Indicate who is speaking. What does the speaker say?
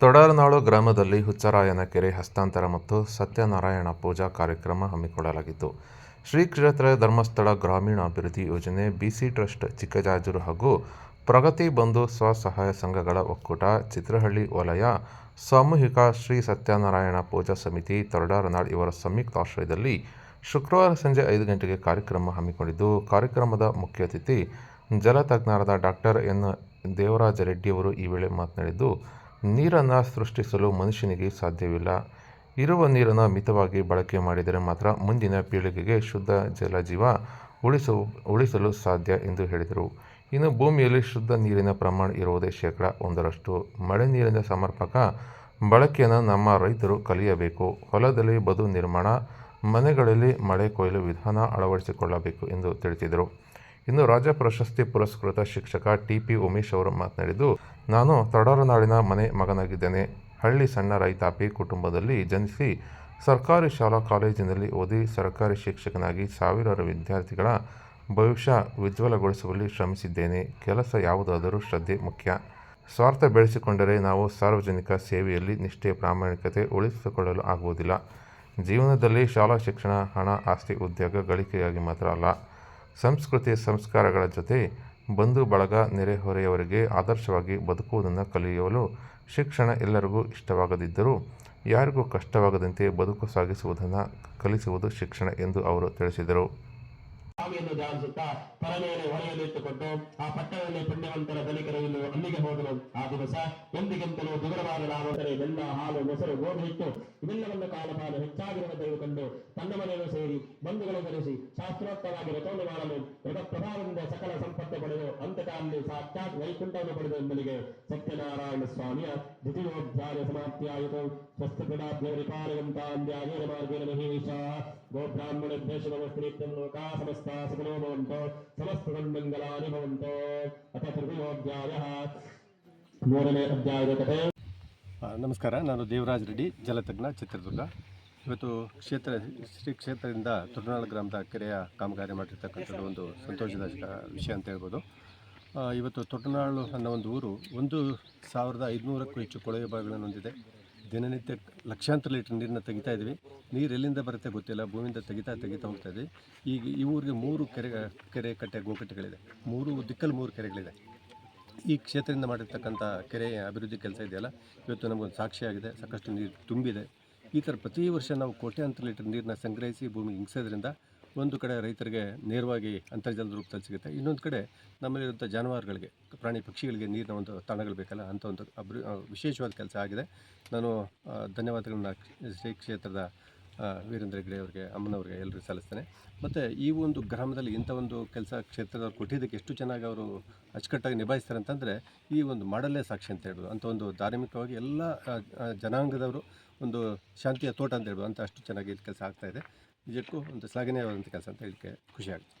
Speaker 1: ತೊಡರನಾಳು ಗ್ರಾಮದಲ್ಲಿ ಹುಚ್ಚರಾಯನ ಕೆರೆ ಹಸ್ತಾಂತರ ಮತ್ತು ಸತ್ಯನಾರಾಯಣ ಪೂಜಾ ಕಾರ್ಯಕ್ರಮ ಹಮ್ಮಿಕೊಳ್ಳಲಾಗಿತ್ತು. ಶ್ರೀ ಕ್ಷೇತ್ರ ಧರ್ಮಸ್ಥಳ ಗ್ರಾಮೀಣಾಭಿವೃದ್ಧಿ ಯೋಜನೆ ಬಿಸಿ ಟ್ರಸ್ಟ್, ಚಿಕ್ಕಜಾಜೂರು ಹಾಗೂ ಪ್ರಗತಿ ಬಂಧು ಸ್ವಸಹಾಯ ಸಂಘಗಳ ಒಕ್ಕೂಟ, ಚಿತ್ರಹಳ್ಳಿ ವಲಯ, ಸಾಮೂಹಿಕ ಶ್ರೀ ಸತ್ಯನಾರಾಯಣ ಪೂಜಾ ಸಮಿತಿ ತೊರಡಾರನಾಳ್ ಇವರ ಸಂಯುಕ್ತ ಆಶ್ರಯದಲ್ಲಿ ಶುಕ್ರವಾರ ಸಂಜೆ ಐದು ಗಂಟೆಗೆ ಕಾರ್ಯಕ್ರಮ ಹಮ್ಮಿಕೊಂಡಿದ್ದು, ಕಾರ್ಯಕ್ರಮದ ಮುಖ್ಯ ಅತಿಥಿ ಜಲತಜ್ಞರಾದ ಡಾಕ್ಟರ್ ಎನ್ ದೇವರಾಜ ರೆಡ್ಡಿಯವರು ಈ ವೇಳೆ ಮಾತನಾಡಿದ್ದು ನೀರನ್ನು ಸೃಷ್ಟಿಸಲು ಮನುಷ್ಯನಿಗೆ ಸಾಧ್ಯವಿಲ್ಲ. ಇರುವ ನೀರನ್ನು ಮಿತವಾಗಿ ಬಳಕೆ ಮಾಡಿದರೆ ಮಾತ್ರ ಮುಂದಿನ ಪೀಳಿಗೆಗೆ ಶುದ್ಧ ಜಲಜೀವ ಉಳಿಸು, ಉಳಿಸಲು ಸಾಧ್ಯ ಎಂದು ಹೇಳಿದರು. ಇನ್ನು ಭೂಮಿಯಲ್ಲಿ ಶುದ್ಧ ನೀರಿನ ಪ್ರಮಾಣ ಇರುವುದೇ ಶೇಕಡ ಒಂದರಷ್ಟು. ಮಳೆ ನೀರಿನ ಸಮರ್ಪಕ ಬಳಕೆಯನ್ನು ನಮ್ಮ ರೈತರು ಕಲಿಯಬೇಕು. ಹೊಲದಲ್ಲಿ ಬದು ನಿರ್ಮಾಣ, ಮನೆಗಳಲ್ಲಿ ಮಳೆ ಕೊಯ್ಲು ವಿಧಾನ ಅಳವಡಿಸಿಕೊಳ್ಳಬೇಕು ಎಂದು ತಿಳಿಸಿದರು. ಇನ್ನು ರಾಜ್ಯ ಪ್ರಶಸ್ತಿ ಪುರಸ್ಕೃತ ಶಿಕ್ಷಕ ಟಿ ಪಿ ಉಮೇಶ್ ಅವರು ಮಾತನಾಡಿದ್ದು, ನಾನು ತಡರನಾಡಿನ ಮನೆ ಮಗನಾಗಿದ್ದೇನೆ. ಹಳ್ಳಿ ಸಣ್ಣ ರೈತಾಪಿ ಕುಟುಂಬದಲ್ಲಿ ಜನಿಸಿ ಸರ್ಕಾರಿ ಶಾಲಾ ಕಾಲೇಜಿನಲ್ಲಿ ಓದಿ ಸರ್ಕಾರಿ ಶಿಕ್ಷಕನಾಗಿ ಸಾವಿರಾರು ವಿದ್ಯಾರ್ಥಿಗಳ ಭವಿಷ್ಯ ಉಜ್ವಲಗೊಳಿಸುವಲ್ಲಿ ಶ್ರಮಿಸಿದ್ದೇನೆ. ಕೆಲಸ ಯಾವುದಾದರೂ ಶ್ರದ್ಧೆ ಮುಖ್ಯ. ಸ್ವಾರ್ಥ ಬೆಳೆಸಿಕೊಂಡರೆ ನಾವು ಸಾರ್ವಜನಿಕ ಸೇವೆಯಲ್ಲಿ ನಿಷ್ಠೆ, ಪ್ರಾಮಾಣಿಕತೆ ಉಳಿಸಿಕೊಳ್ಳಲು ಆಗುವುದಿಲ್ಲ. ಜೀವನದಲ್ಲಿ ಶಾಲಾ ಶಿಕ್ಷಣ, ಹಣ, ಆಸ್ತಿ, ಉದ್ಯೋಗ ಗಳಿಕೆಯಾಗಿ ಮಾತ್ರ ಅಲ್ಲ. ಸಂಸ್ಕೃತಿ ಸಂಸ್ಕಾರಗಳ ಜೊತೆ ಬಂಧು ಬಳಗ ನೆರೆಹೊರೆಯವರಿಗೆ ಆದರ್ಶವಾಗಿ ಬದುಕುವುದನ್ನು ಕಲಿಯಲು ಶಿಕ್ಷಣ ಎಲ್ಲರಿಗೂ ಇಷ್ಟವಾಗದಿದ್ದರೂ ಯಾರಿಗೂ ಕಷ್ಟವಾಗದಂತೆ ಬದುಕು ಸಾಗಿಸುವುದನ್ನು ಕಲಿಸುವುದು ಶಿಕ್ಷಣ ಎಂದು ಅವರು ತಿಳಿಸಿದರು.
Speaker 2: ಸ್ವಾಮಿಯನ್ನು ಧ್ಯಾನಿಸುತ್ತಾ ತಲೆ ಮೇಲೆ ಹೊರೆಯನ್ನಿಟ್ಟುಕೊಂಡು ಆ ಪಟ್ಟಣದಲ್ಲಿ ಪುಣ್ಯವಂತರ ಧನಿಕರು ಹೋದರು ಆ ದಿವಸ ಎಂದಿಗಿಂತಲೂ ದುಗುರವಾದ ಲಾಭದರೆ ಬೆಲ್ಲ ಹಾಲು ಮೊಸರು ಹಿಟ್ಟು ಇವೆಲ್ಲವನ್ನು ಕಾಲಪಾಲು ಹೆಚ್ಚಾಗಿರುವ ತೆಗೆದುಕೊಂಡು ತನ್ನ ಮನೆಯನ್ನು ಸೇರಿ ಬಂಧುಗಳನ್ನು ಧರಿಸಿ ಶಾಸ್ತ್ರೋಕ್ತವಾಗಿ ರಥವನ್ನು ಮಾಡಲು ವ್ರತ ಪ್ರಭಾವದಿಂದ ಅಂತಕಾಲದಲ್ಲಿ ಸಾಕ್ಷಾತ್ ವೈಕುಂಠವನ್ನು ಪಡೆದ ಎಂಬನಿಗೆ ಸತ್ಯನಾರಾಯಣ ಸ್ವಾಮಿಯ ದ್ವಿತೀಯೋಧ್ಯಾಯ ಸಮಾಪ್ತಿಯಾಯಿತು ಸ್ವಸ್ಥಪದಾಭ್ಯರಿಪಾಲವಂತಾಂದ್ಯಾಯೇನ ಮಾರ್ಗೇನ ಮಹೇಶ. ಗೋಬ್ರಾಹ್ಮಣೇಭ್ಯ ಶುಭಮಸ್ತು ನಿತ್ಯಂ ಲೋಕಾ ಸಮಸ್ತ ಸುಖಿನೋ ಭವಂತೋ. ಸಮಸ್ತ ಸನ್ಮಂಗಲಾನಿ ಭವಂತೋ. ಅಥ ತೃತೀಯೋಧ್ಯಾಯ ಮೂರನೇ ಅಧ್ಯಾಯದ ಕಥೆ.
Speaker 3: ನಮಸ್ಕಾರ. ನಾನು ದೇವರಾಜ್ ರೆಡ್ಡಿ, ಜಲತಜ್ಞ, ಚಿತ್ರದುರ್ಗ. ಇವತ್ತು ಕ್ಷೇತ್ರ, ಶ್ರೀ ಕ್ಷೇತ್ರದಿಂದ ತುರ್ನಾಳ ಗ್ರಾಮದ ಕೆರೆಯ ಕಾಮಗಾರಿ ಮಾಡಿರ್ತಕ್ಕಂಥದ್ದು ಒಂದು ಸಂತೋಷದ ವಿಷಯ ಅಂತ ಹೇಳ್ಬೋದು. ಇವತ್ತು ತೊಟ್ಟನಾಳು ಅನ್ನೋ ಒಂದು ಊರು ಒಂದು ಸಾವಿರದ ಐದುನೂರಕ್ಕೂ ಹೆಚ್ಚು ಕೊಳವೆ ಬಾವಿಗಳನ್ನು ಹೊಂದಿದೆ. ದಿನನಿತ್ಯ ಲಕ್ಷಾಂತರ ಲೀಟರ್ ನೀರನ್ನ ತೆಗಿತಾ ಇದ್ವಿ ನೀರು ಎಲ್ಲಿಂದ ಬರುತ್ತೆ ಗೊತ್ತಿಲ್ಲ. ಭೂಮಿಯಿಂದ ತೆಗಿತಾ ತೆಗಿತಾ ಹೋಗ್ತಾ ಇದ್ವಿ ಈಗ ಈ ಊರಿಗೆ ಮೂರು ಕೆರೆ ಕೆರೆ ಕಟ್ಟೆ ಗೋಕಟ್ಟೆಗಳಿದೆ ಮೂರು, ದಿಕ್ಕಲ್ಲಿ ಮೂರು ಕೆರೆಗಳಿದೆ. ಈ ಕ್ಷೇತ್ರದಿಂದ ಮಾಡಿರ್ತಕ್ಕಂಥ ಕೆರೆಯ ಅಭಿವೃದ್ಧಿ ಕೆಲಸ ಇದೆಯಲ್ಲ? ಇವತ್ತು ನಮಗೊಂದು ಸಾಕ್ಷಿಯಾಗಿದೆ ಸಾಕಷ್ಟು ನೀರು ತುಂಬಿದೆ. ಈ ಥರ ಪ್ರತಿ ವರ್ಷ ನಾವು ಕೋಟ್ಯಾಂತರ ಲೀಟರ್ ನೀರನ್ನ ಸಂಗ್ರಹಿಸಿ ಭೂಮಿಗೆ ಇಂಗಿಸೋದ್ರಿಂದ ಒಂದು ಕಡೆ ರೈತರಿಗೆ ನೇರವಾಗಿ ಅಂತರ್ಜಲದ ರೂಪದಲ್ಲಿ ಸಿಗುತ್ತೆ, ಇನ್ನೊಂದು ಕಡೆ ನಮ್ಮಲ್ಲಿರುವಂಥ ಜಾನುವಾರುಗಳಿಗೆ, ಪ್ರಾಣಿ ಪಕ್ಷಿಗಳಿಗೆ ನೀರಿನ ಒಂದು ತಾಣಗಳು ಬೇಕಲ್ಲ ಅಂಥ ಒಂದು ಅಭಿ ವಿಶೇಷವಾದ ಕೆಲಸ ಆಗಿದೆ. ನಾನು ಧನ್ಯವಾದಗಳನ್ನ ಶ್ರೀ ಕ್ಷೇತ್ರದ ವೀರೇಂದ್ರ ಹೆಗ್ಡೆ ಅವರಿಗೆ, ಅಮ್ಮನವ್ರಿಗೆ ಎಲ್ಲರಿಗೂ ಸಲ್ಲಿಸ್ತೇನೆ. ಮತ್ತು ಈ ಒಂದು ಗ್ರಾಮದಲ್ಲಿ ಇಂಥ ಒಂದು ಕೆಲಸ ಕ್ಷೇತ್ರದವ್ರು ಕೊಟ್ಟಿದ್ದಕ್ಕೆ ಎಷ್ಟು ಚೆನ್ನಾಗಿ ಅವರು ಅಚ್ಚುಕಟ್ಟಾಗಿ ನಿಭಾಯಿಸ್ತಾರೆ ಅಂತಂದರೆ, ಈ ಒಂದು ಮಾಡಲ್ಲೇ ಸಾಕ್ಷಿ ಅಂತ ಹೇಳ್ಬೋದು. ಅಂಥ ಒಂದು ಧಾರ್ಮಿಕವಾಗಿ ಎಲ್ಲ ಜನಾಂಗದವರು ಒಂದು ಶಾಂತಿಯ ತೋಟ ಅಂತ ಹೇಳ್ಬೋದು. ಅಂತ ಅಷ್ಟು ಚೆನ್ನಾಗಿ ಇದು ಕೆಲಸ ಆಗ್ತಾಯಿದೆ ನಿಜಕ್ಕೂ ಒಂದು ಶ್ಲಾಘನೀಯವಾದಂಥ ಕೆಲಸ ಅಂತ ಹೇಳಲಿಕ್ಕೆ ಖುಷಿ ಆಗುತ್ತೆ